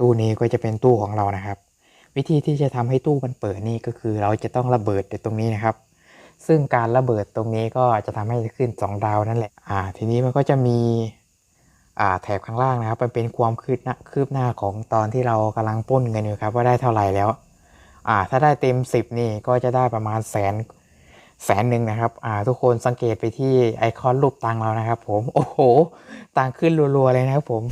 ตู้นี้ก็จะเป็นตู้ของเรานะครับ วิธีที่จะทำให้ตู้มันเปิดนี่ก็คือ เราจะต้องระเบิดตรงนี้นะครับ ซึ่งการระเบิดตรงนี้ก็จะทำให้ขึ้น 2 ดาวนั่นแหละอ่าทีนี้มันก็จะมีอ่าแถบข้างล่างนะครับมันเป็นความคืบหน้าคืบหน้าของตอนที่เรากำลังปล้นกันอยู่ครับว่าได้เท่าไหร่แล้วอ่าถ้าได้เต็ม 10 นี่ก็จะได้ประมาณแสนแสนหนึ่งนะครับ อ่า ทุกคนสังเกตไปที่ไอคอนรูปตังเรานะครับผม โอ้โห ตังขึ้นรัวๆเลยนะครับผม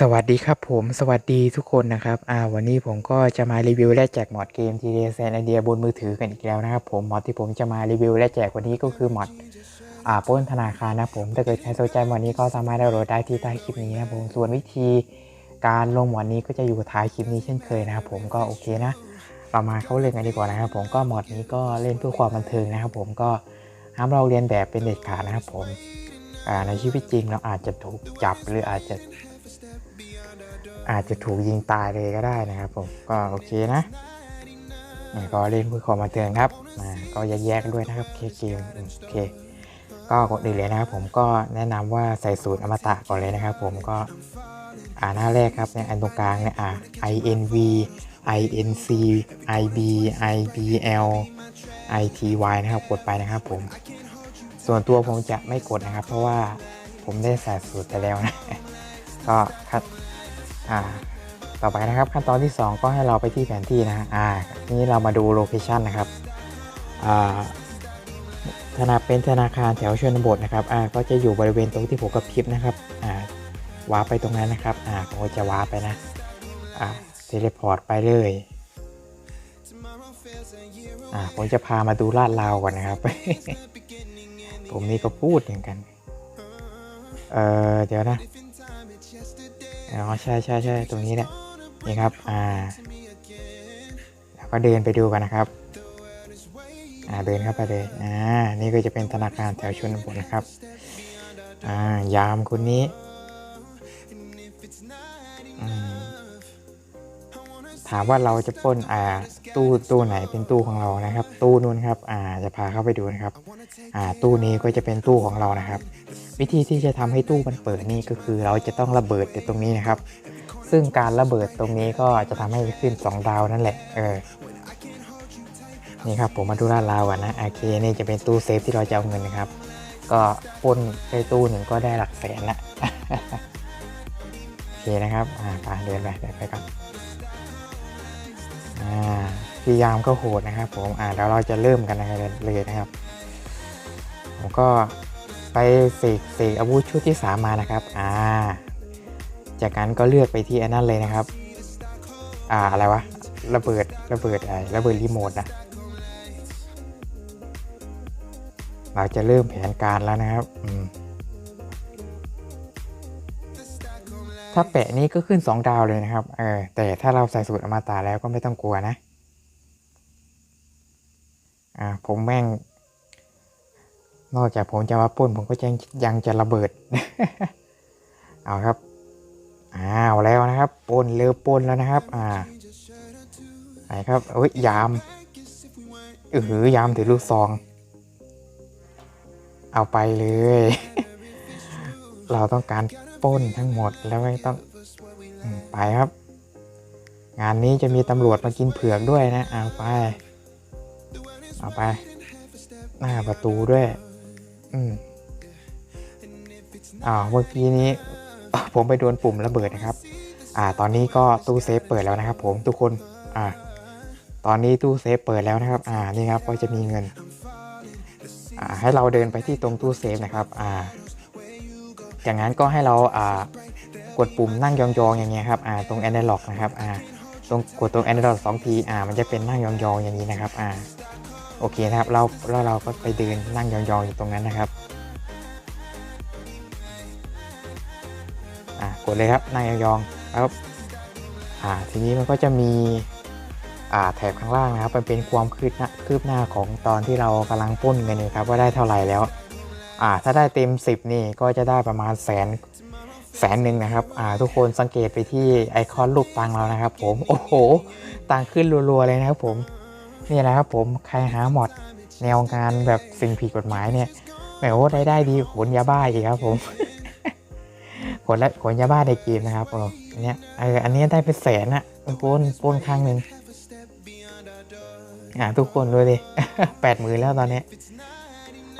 สวัสดีครับผมสวัสดีทุกคนนะครับอ่าวันนี้ผมก็จะมารีวิวและแจกมอดเกม t d s ไอเดียบนมือถือกันอีกแล้วนะครับผมมอดที่ผมจะมารีวิวและแจกวันนี้ก็คือมอดอ่าป้นธนาคารนะผมถ้าเกิดใครสนใจมอดนี้ก็สามารถดาวน์โหลดได้ที่ใต้คลิปนี้นะผมส่วนวิธีการลงมอดนี้ก็จะอยู่ท้ายคลิปนี้เช่นเคยนะครับผมก็โอเคนะเรามาเข้าเรื่องกันดีกว่านะครับผมก็มอดนี้ก็เล่นเพื่อความบันเทิงนะครับผมก็ห้ามเราเรียนแบบเป็นเด็ดขาดนะครับผมอ่าในชีวิตจริงเราอาจจะถูกจับหรืออาจจะ อาจจะถูกยิงตายเลยก็ได้นะครับผมก็โอเคนะนี่ก็เล่นเพื่อความบันเทิงครับก็แยกๆด้วยนะครับเคเกมโอเคก็กดอื่นเลยนะครับผมก็แนะนำว่าใส่สูตรอมตะก่อนเลยนะครับผมก็อ่าหน้าแรกครับเนี่ยอันตรงกลางเนี่ยอ่า inv inc ib ibl ity นะครับกดไปนะครับผม ส่วนตัวผมจะไม่กดนะครับ เพราะว่าผมได้ใส่สูตรไปแล้วนะ ก็คัด อ่าต่อไปนะครับขั้นตอนที่ 2 ก็ให้เราไปที่แผนที่นะฮะอ่าทีนี้เรามาดูโลเคชันนะครับอ่าธนาเป็นธนาคารแถวชนบทนะครับอ่าก็จะอยู่บริเวณตรงที่ผมกับพริบนะครับอ่าวาร์ปไปตรงนั้นนะครับอ่าผมจะวาร์ปไปนะอ่าเทเลพอร์ตไปเลยอ่าผมจะพามาดูลาดราวก่อนนะครับ ผมนี่ก็พูดเหมือนกัน เออเดี๋ยวนะ อ๋อใช่ใช่ใช่ตรงนี้แหละนี่ครับอ่าแล้วก็เดินไปดูกันนะครับอ่าเดินเข้าไปเลยอ่านี่ก็จะเป็นธนาคารแถวชนบทนะครับอ่ายามคนนี้ถามว่าเราจะปล้นอ่า ตู้ตู้ไหนเป็นตู้ของเรานะครับ ตู้นู้นครับอ่าจะพาเข้าไปดูนะครับอ่าตู้นี้ก็จะเป็นตู้ของเรานะครับ วิธีที่จะทำให้ตู้มันเปิดนี่ก็คือ เราจะต้องระเบิดตรงนี้นะครับ ซึ่งการระเบิดตรงนี้ก็จะทำให้ขึ้น 2 ดาวนั่นแหละเออนี่ครับผมมาดูลาดราวก่อนนะโอเคนี่จะเป็นตู้เซฟที่เราจะเอาเงินนะครับ ก็ปล้นไปตู้หนึ่งก็ได้หลักแสนละโอเคนะครับอ่าไปเดินไปเดินไปก่อน พี่ยามก็โหดนะครับผมอ่าแล้วเราจะเริ่มกันนะครับเลยนะครับ ผมก็ไปเสกเสกอาวุธชุดที่สามมานะครับอ่าจากนั้นก็เลือกไปที่อันนั้นเลยนะครับ อ่าอะไรวะระเบิดระเบิดอะไรระเบิดรีโมทนะเราจะเริ่มแผนการแล้วนะครับ อืม ถ้าแปะนี้ก็ขึ้น 2 ดาวเลยนะครับ เออ แต่ถ้าเราใส่สูตรอมตะแล้วก็ไม่ต้องกลัวนะ อ่า ผมแม่ง นอกจากผมจะมาป้นผมก็ยังยังจะระเบิด เอาครับ อ้าวแล้วนะครับป้นเรือป้นแล้วนะครับ อ่า ไหนครับเอ้ยยามเออหือยามถือลูกซอง เอาไปเลย เราต้องการ ป้นทั้งหมดแล้วไม่ต้องไปครับ งานนี้จะมีตำรวจมากินเผือกด้วยนะเอาไปเอาไป หน้าประตูด้วย อืมอ่าเมื่อกี้นี้ ผมไปโดนปุ่มระเบิดนะครับ อ่า ตอนนี้ก็ตู้เซฟเปิดแล้วนะครับ ผมทุกคน อ่า ตอนนี้ตู้เซฟเปิดแล้วนะครับ อ่า นี่ครับก็จะมีเงิน อ่า ให้เราเดินไปที่ตรงตู้เซฟนะครับ อ่า จากนั้นก็ให้เราากดปุ่มนั่งยองๆอย่างเงี้ยครับตรงแอนด์ล็อกนะครับตรงกดตรงแอนด์ล็อกสองทีมันจะเป็นนั่งยองๆอย่างนี้นะครับโอเคนะครับเราแล้วเราก็ไปเดินนั่งยองๆอยู่ตรงนั้นนะครับกดเลยครับนั่งยองๆแล้วทีนี้มันก็จะมีแถบข้างล่างนะครับมันเป็นความคืบหน้าคืบหน้าของตอนที่เรากำลังปล้นกันอยู่ครับว่าได้เท่าไหร่แล้ว อ่าถ้าได้เต็ม 10 นี่ก็จะได้ประมาณแสนแสนหนึ่งนะครับอ่าทุกคนสังเกตไปที่ไอคอนรูปตังเรานะครับ ผมโอ้โหตังขึ้นรัวๆเลยนะครับผมนี่แหละครับผมใครหาหมดแนวงานแบบสิ่งผิดกฎหมายเนี่ยแหมโอ้ได้ได้ดีขนยาบ้าอีกครับผมขนและขนยาบ้าในเกมนะครับเอออันเนี้ยเอออันนี้ได้เป็นแสนอะเออโอนโอนครั้งหนึ่งอ่าทุกคนดูดิแปดหมื่นแล้วตอนนี้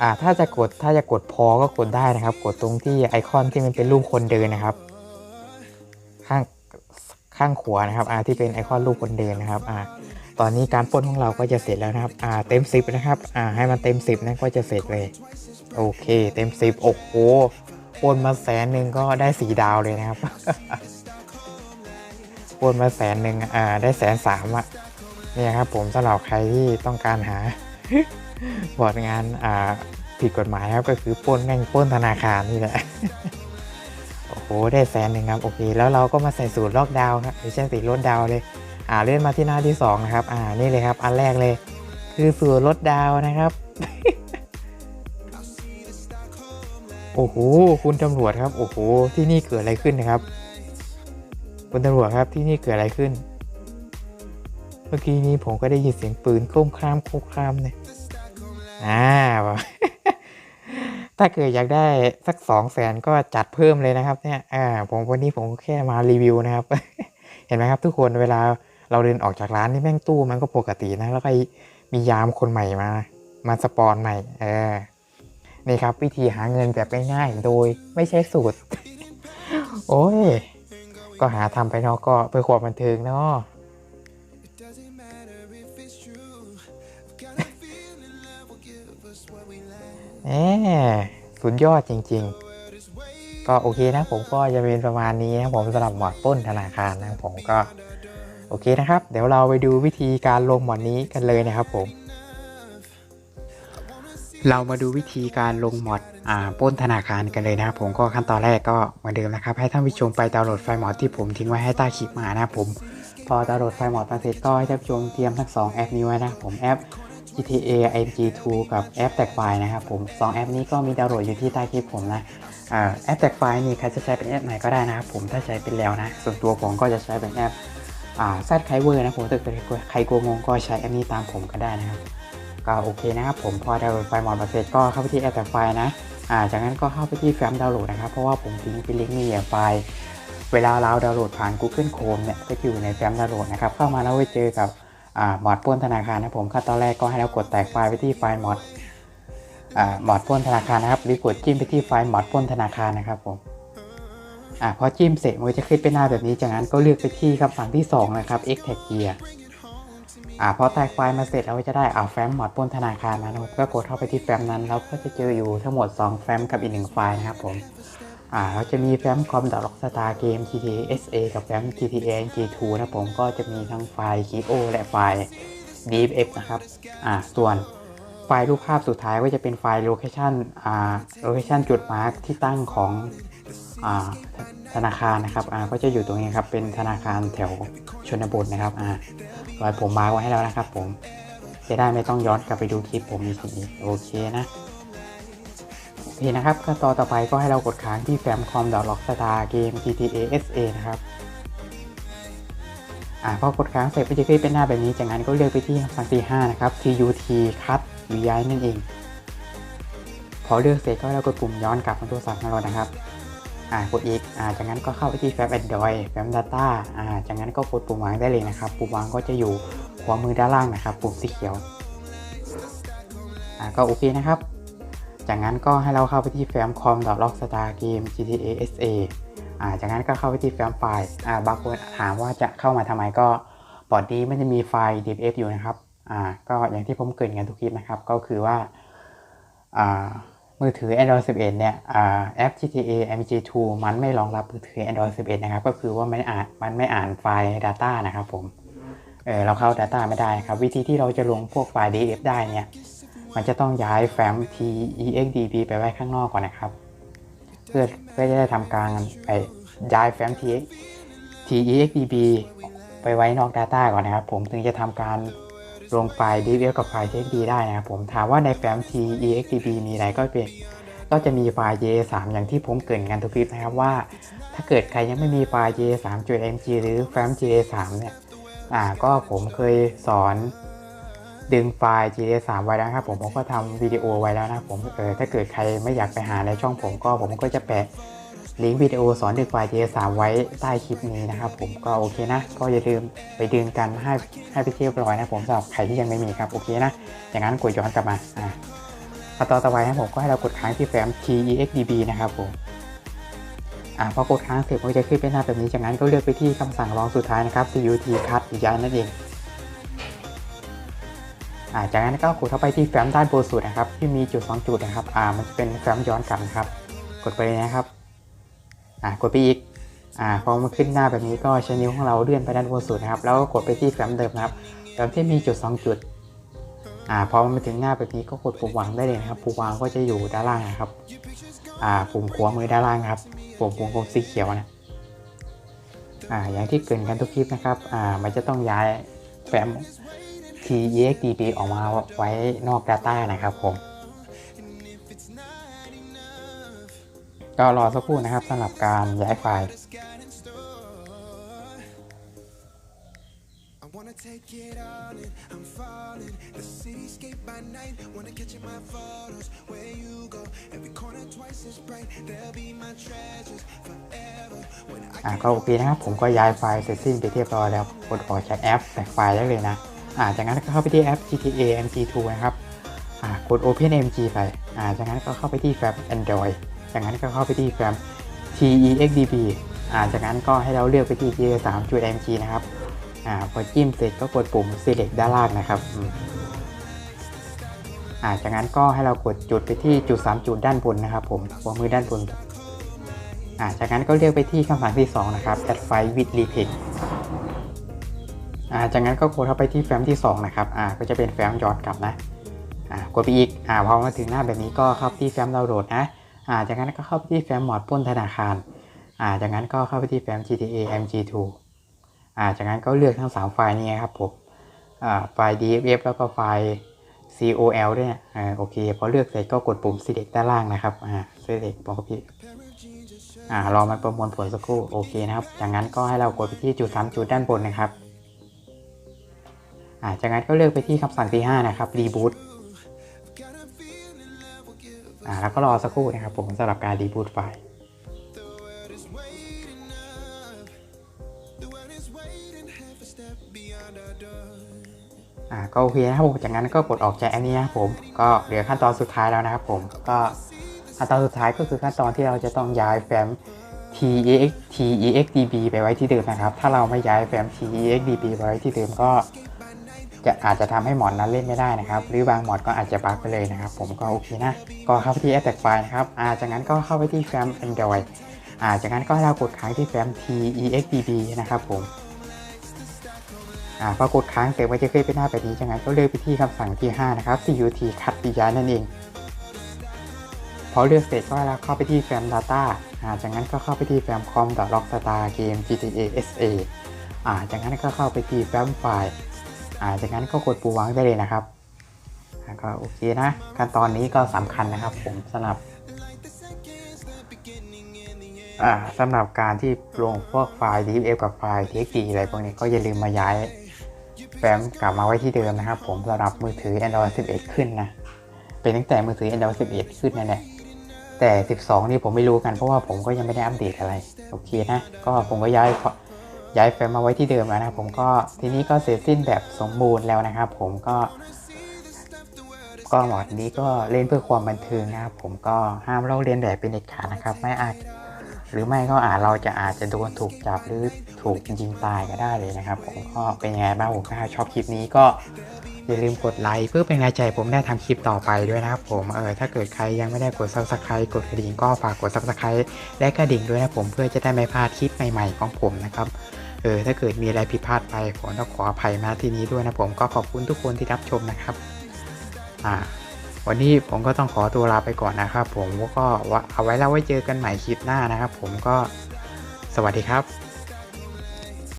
อ่าถ้าจะกดถ้าจะกดพอก็กดได้นะครับ กดตรงที่ไอคอนที่มันเป็นรูปคนเดินนะครับ ข้างข้างขวานะครับอ่าที่เป็นไอคอนรูปคนเดินนะครับอ่าตอนนี้การป้นของเราก็จะเสร็จแล้วนะครับอ่าเต็มสิบนะครับอ่าให้มันเต็มสิบนก็จะเสร็จเลย โอเค เต็มสิบโอ้โหป้นมาแสนหนึ่งก็ได้สีดาวเลยนะครับป้นมาแสนหนึ่งอ่าได้แสนสามอะเนี่ยครับผมสำหรับใครที่ต้องการหาบอร์ดงานอ่า ผิดกฎหมายครับก็คือปล้นแม่งปล้นธนาคารนี่แหละโอ้โหได้แสนหนึ่งครับโอเค แล้วเราก็มาใส่สูตรล็อกดาวน์ครับไม่ใช่สีลดดาวเลย อ่าเลื่อนมาที่หน้าที่สองนะครับอ่านี่เลยครับ อันแรกเลย คือสูตรลดดาวนะครับโอ้โหคุณตำรวจครับ โอ้โหที่นี่เกิดอะไรขึ้นนะครับ คุณตำรวจครับที่นี่เกิดอะไรขึ้น เมื่อกี้นี้ผมก็ได้ยินเสียงปืนโครมครามโครมครามเนี่ยอ่า ถ้าเกิดอยากได้สักสองแสนก็จัดเพิ่มเลยนะครับ เนี่ยอ่าผมวันนี้ผมแค่มารีวิวนะครับ เห็นไหมครับทุกคนเวลาเราเดินออกจากร้านนี่แม่งตู้มันก็ปกตินะ แล้วก็มียามคนใหม่มา มาสปอนใหม่ เออ นี่ครับ วิธีหาเงินแบบง่ายๆ โดยไม่ใช่สูตร โอ้ย ก็หาทำไปเนาะก็เพื่อความบันเทิงเนาะ แหมสุดยอดจริง ๆ ก็โอเคนะผมก็จะเป็นประมาณนี้นะผมสำหรับหมอดปล้นธนาคารนะผมก็โอเคนะครับ เดี๋ยวเราไปดูวิธีการลงหมอดนี้กันเลยนะครับผม เรามาดูวิธีการลงหมอดอ่าป้นธนาคารกันเลยนะครับผมก็ขั้นตอนแรกก็เหมือนเดิมนะครับให้ท่านผู้ชมไปดาวน์โหลดไฟล์หมอดที่ผมทิ้งไว้ให้ใต้คลิปมานะครับผมพอดาวน์โหลดไฟล์หมอดมาเสร็จก็ให้ท่านผู้ชมเตรียมทั้งสองแอปนี้ไว้นะผมแอป GTA IMG2 กับแอปแตกไฟล์นะครับผมสองแอปนี้ก็มีดาวน์โหลดอยู่ที่ใต้คลิปผมนะอแอปแตกไฟล์นี่ใครจะใช้เป็นแอปไหนก็ได้นะครับผมถ้าใช้เป็นแล้วนะ ส่วนตัวผมก็จะใช้เป็นแอปแซดไคเวอร์นะผมถ้าเกิดใครกลัวงงก็ใช้แอปนี้ตามผมก็ได้นะครับก็โอเคนะครับผมพอดาวน์โหลดไฟล์หมอดเสร็จก็เข้าไปที่แอปแตกไฟล์นะจากนั้นก็เข้าไปที่แฟ้มดาวน์โหลดนะครับเพราะว่าผมทิ้งเป็นลิงก์มีไฟล์เวลาเราดาวน์โหลดผ่าน Google Chrome เนี่ยก็จะอยู่ในแฟ้มดาวน์โหลดนะครับเข้ามาแล้วไปเจอกับ มอดปล้นธนาคารนะผมขั้นตอนแรกก็ให้เรากดแตกไฟล์ไปที่ไฟล์มอดอ่ามอดปล้นธนาคารนะครับหรือกดจิ้มไปที่ไฟล์มอดปล้นธนาคารนะครับผมอ่าพอจิ้มเสร็จมันจะขึ้นเป็นหน้าแบบนี้จากนั้นก็เลือกไปที่คำสั่งที่สองนะครับ x tag gear อ่าพอแตกไฟล์มาเสร็จเราก็จะได้อ่าแฟ้มหมอดปล้นธนาคารมานะครับก็กดเข้าไปที่แฟ้มนั้นแล้วก็จะเจออยู่ทั้งหมด 2 แฟ้มกับอีกหนึ่งไฟล์นะครับผม อ่าเราจะมีแฟ้มคอมดอทล็อกสตาร์เกม GTA SA กับแฟ้ม GTA G2 นะผมก็จะมีทั้งไฟล์ Keep O และไฟล์ DFF นะครับอ่าส่วนไฟล์รูปภาพสุดท้ายก็จะเป็นไฟล์ location อ่า location จุดมาร์กที่ตั้งของอ่าธนาคารนะครับอ่าก็จะอยู่ตรงนี้ครับเป็นธนาคารแถวชนบทนะครับอ่ารอยผมมาร์กไว้ให้แล้วนะครับผมจะได้ไม่ต้องย้อนกลับไปดูคลิปผมอีกทีโอเคนะ โอเคนะครับขั้นตอนต่อไปก็ให้เรากดค้างที่แฟ้มคอมดอทล็อกสตาร์เกม GTA SA นะครับอ่าพอกดค้างเสร็จก็จะขึ้นเป็นหน้าแบบนี้ จากนั้นก็เลือกไปที่คำสั่งที่5นะครับ TUT cut หรือย้ายนั่นเอง พอเลือกเสร็จก็ให้เรากดปุ่มย้อนกลับมาโทรศัพท์ของเรานะครับอ่ากดอีกอ่าจากนั้นก็เข้าไปที่แฟ้ม Android แฟ้ม Data อ่าจากนั้นก็กดปุ่มวางได้เลยนะครับ ปุ่มวางก็จะอยู่ขวามือด้านล่างนะครับ ปุ่มสีเขียวอ่าก็โอเคนะครับ จากนั้นก็ให้เราเข้าไปที่แฟ้ม com log star game GTA SA อ่าจากนั้นก็เข้าไปที่แฟ้มไฟล์อ่าบางคนถามว่าจะเข้ามาทำไมก็บอร์ดนี้มันจะมีไฟล์ DFF อยู่นะครับอ่าก็อย่างที่ผมเกรินกันทุกคลิปนะครับ ก็คือว่าอ่ามือถือ Android 11 เนี่ยอ่าแอป GTA MG2 มันไม่รองรับมือถือ Android 11 นะครับ ก็คือว่ามันอ่านมันไม่อ่านไฟล์ Data นะครับผมเออเราเข้า Data ไม่ได้นะครับ วิธีที่เราจะลงพวกไฟล์ DFF ได้เนี่ย มันจะต้องย้ายแฟ้ม TEXDB ไปไว้ข้างนอกก่อนนะครับ เพื่อเพื่อจะได้ทำการไปย้ายแฟ้ม t texdb ไปไว้นอก Data ก่อนนะครับ ผมถึงจะทำการลงไฟล์ DFF กับไฟล์ TXD ได้นะครับผมถามว่าในแฟ้ม TEXDB มีอะไรก็เป็นก็จะมีไฟล์ JA3 อย่างที่ผมเกรินกันทุกคลิปนะครับว่า ถ้าเกิดใครยังไม่มีไฟล์ JA3.mg หรือแฟ้ม JA3 เนี่ยอ่าก็ผมเคยสอน ดึงไฟล์ GTA 3ไว้แล้วครับผมผมก็ทำวิดีโอไว้แล้วนะครับผมเออถ้าเกิดใครไม่อยากไปหาในช่องผมก็ผมก็จะแปะลิงก์วิดีโอสอนดึกไฟล์ TS3 ไว้ใต้คลิปนี้นะครับผมก็โอเคนะ ก็อย่าลืมไปดึงกันให้ให้ไปเที่ยวร้อยนะผมสำหรับใครที่ยังไม่มีครับโอเคนะอย่างนั้นกดย้อนกลับมาอ่าขั้นตอนต่อไปนะผมก็ให้เรากดค้างที่แฟ้ม TEXDB นะครับผมอ่าพอกดค้างเสร็จมันจะขึ้นเป็นหน้าแบบนี้จากนั้นก็เลือกไปที่คำสั่งรองสุดท้ายนะครับ CUT cut ย้ายนั่นเอง จากนั้นก็กดเข้าไปที่แฟ้มด้านบนสุดนะครับ ที่มีจุด2จุดนะครับอ่ามันจะเป็นแฟ้มย้อนกลับนะครับ กดไปเลยนะครับอ่ากดไปอีกอ่าพอมันขึ้นหน้าแบบนี้ก็ใช้นิ้วของเราเลื่อนไปด้านบนสุดนะครับ แล้วก็กดไปที่แฟ้มเดิมนะครับแฟ้มที่มีจุด2จุดอ่าพอมันมาถึงหน้าแบบนี้ก็กดปุ่มวางได้เลยนะครับปุ่มวางก็จะอยู่ด้านล่างนะครับอ่าปุ่มขวามือด้านล่างครับปุ่มวงกลมสีเขียวนะอ่าอย่างที่เกินกันทุกคลิปนะครับอ่ามันจะต้องย้ายแฟ้ม TEXDB ออกมาไว้นอก Data นะครับผม ก็รอสักครู่นะครับสำหรับการย้ายไฟล์ I wanna take it all in, I'm falling. The cityscape by night, wanna catch in my photos. Where you go, every corner twice as bright. They'll be my treasures forever. When I อ่าก็โอเคนะครับ ผมก็ย้ายไฟล์เสร็จสิ้นไปเรียบร้อยแล้วกดออกจากแอปแตกไฟล์ได้เลยนะอ่า จากนั้นก็เข้าไปที่แอป GTA MG2 นะครับกด Open MG ไปจากนั้นก็เข้าไปที่แฟ้ม Android จากนั้นก็เข้าไปที่แฟ้ม TEXDB จากนั้นก็ให้เราเลือกไปที่ GTA3.mg นะครับอพอจิ้มเสร็จก็กดปุ่ม Select ด้านล่างนะครับอาจากนั้นก็ให้เรากดจุดไปที่จุด 3 จุดด้านบนนะครับ ผมหัวมือด้านบนอาจากนั้นก็เลือกไปที่คำสั่งที่ 2 นะครับ add file with repeat อ่าจากนั้นก็กดเข้าไปที่แฟ้มที่ 2 นะครับอ่าก็จะเป็นแฟ้มย้อนกลับนะอ่ากดไปอีกอ่าพอมาถึงหน้าแบบนี้ก็เข้าไปที่แฟ้มดาวน์โหลดนะอ่าจากนั้นก็เข้าไปที่แฟ้มหมอดป้นธนาคารอ่าจากนั้นก็เข้าไปที่แฟ้ม GTA MG2 อ่าจากนั้นก็เลือกทั้ง 3 ไฟล์นี้ครับผมอ่าไฟล์ DFF แล้วก็ไฟล์ COL ด้วยนะอ่าโอเคพอเลือกเสร็จก็กดปุ่ม select ด้านล่างนะครับอ่า select บอกพี่อ่ารอมันประมวลผลสักครู่โอเคนะครับจากนั้นก็ให้เรากดไปที่จุด3จุดด้านบนนะครับ จากนั้นก็เลือกไปที่คำสั่งที่ 5 นะครับ reboot อ่าแล้วก็รอสักครู่นะครับผมสำหรับการ reboot ไฟล์ก็โอเคนะครับผมจากนั้นก็กดออกจากแอปนี้นะครับผมก็เหลือขั้นตอนสุดท้ายแล้วนะครับผมก็ขั้นตอนสุดท้ายก็คือขั้นตอนที่เราจะต้องย้ายแฟ้ม TEX TEXDB ไปไว้ที่เดิมนะครับ ถ้าเราไม่ย้ายแฟ้ม TEXDB ไปไว้ที่เดิมก็ จะอาจจะทำให้หมอนนั้นเล่นไม่ได้นะครับ หรือบางหมอดก็อาจจะบั๊กไปเลยนะครับ ผมก็โอเคนะ ก็เข้าไปที่ Attack File นะครับอาจากนั้นก็เข้าไปที่แฟ้ม Android อาจากนั้นก็ให้เรากดค้างที่แฟ้ม TEXDB นะครับผมอ่าพอกดค้างเสร็จมันจะขึ้นเป็นหน้าแบบนี้จากนั้นก็เลือกไปที่คำสั่งที่ 5 นะครับ CUT cut ปิยานั่นเอง พอเลือกเสร็จก็ให้เราเข้าไปที่แฟ้ม Data อ่าจากนั้นก็เข้าไปที่แฟ้ม com.rockstar game GTA SA อ่าจากนั้นก็เข้าไปที่แฟ้มไฟล์ จากนั้นก็กดปูวางได้เลยนะครับก็โอเคนะขั้นตอนนี้ก็สำคัญนะครับผมสำหรับอ่าสำหรับการที่ลงพวกไฟล์ DFF กับไฟล์ TXT อะไรพวกนี้ก็อย่าลืมมาย้ายแฟ้มกลับมาไว้ที่เดิมนะครับ ผมสำหรับมือถือ Android 11 ขึ้นนะ เป็นตั้งแต่มือถือ Android 11 ขึ้นนั่นแหละแต่ 12 นี่ผมไม่รู้กันเพราะว่าผมก็ยังไม่ได้อัปเดตอะไร โอเคนะ ก็ผมก็ย้าย ย้ายแฟ้มมาไว้ที่เดิมแล้วนะครับผมก็ทีนี้ก็เสร็จสิ้นแบบสมบูรณ์แล้วนะครับ ผมก็ก็หมอดนี้ก็เล่นเพื่อความบันเทิงนะครับผมก็ห้ามลอกเลียนแบบเป็นเด็ดขาดนะครับ ไม่อาจ หรือไม่ก็อาจเราจะอาจจะโดนถูกจับหรือถูกยิงตายก็ได้เลยนะครับ ผมก็เป็นยังไงบ้างผมถ้าชอบคลิปนี้ก็อย่าลืมกดไลค์เพื่อเป็นกำลังใจผมได้ทำคลิปต่อไปด้วยนะครับผมเออถ้าเกิดใครยังไม่ได้กด subscribe กดกระดิ่งก็ฝากกด subscribe และกระดิ่งด้วยนะผมเพื่อจะได้ไม่พลาดคลิปใหม่ๆของผมนะครับ เออถ้าเกิดมีอะไรผิดพลาดไปผมต้องขออภัยมาที่นี้ด้วยนะผมก็ขอบคุณทุกคนที่รับชมนะครับอ่าวันนี้ผมก็ต้องขอตัวลาไปก่อนนะครับ ผมก็เอาไว้แล้วไว้เจอกันใหม่คลิปหน้านะครับ ผมก็สวัสดีครับ